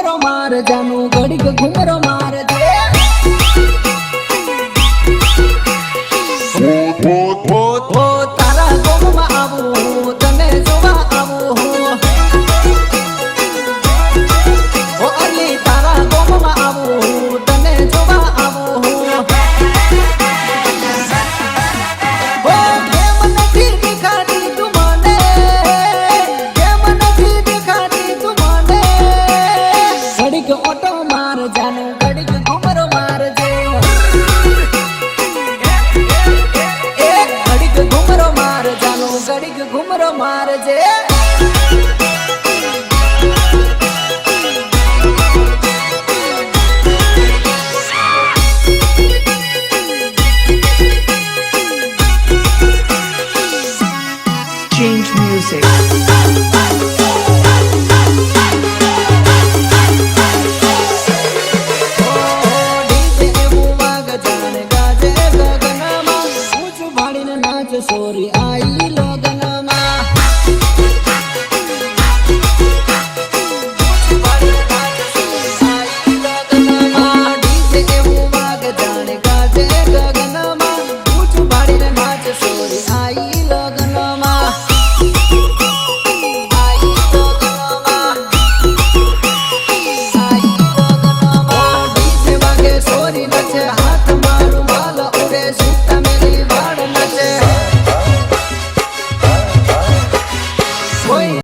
ઘુમરો માર જાનું ઘડીક ઘુમરો માર ઘડીક ઘુમરો મારજે. Change music. Sorry I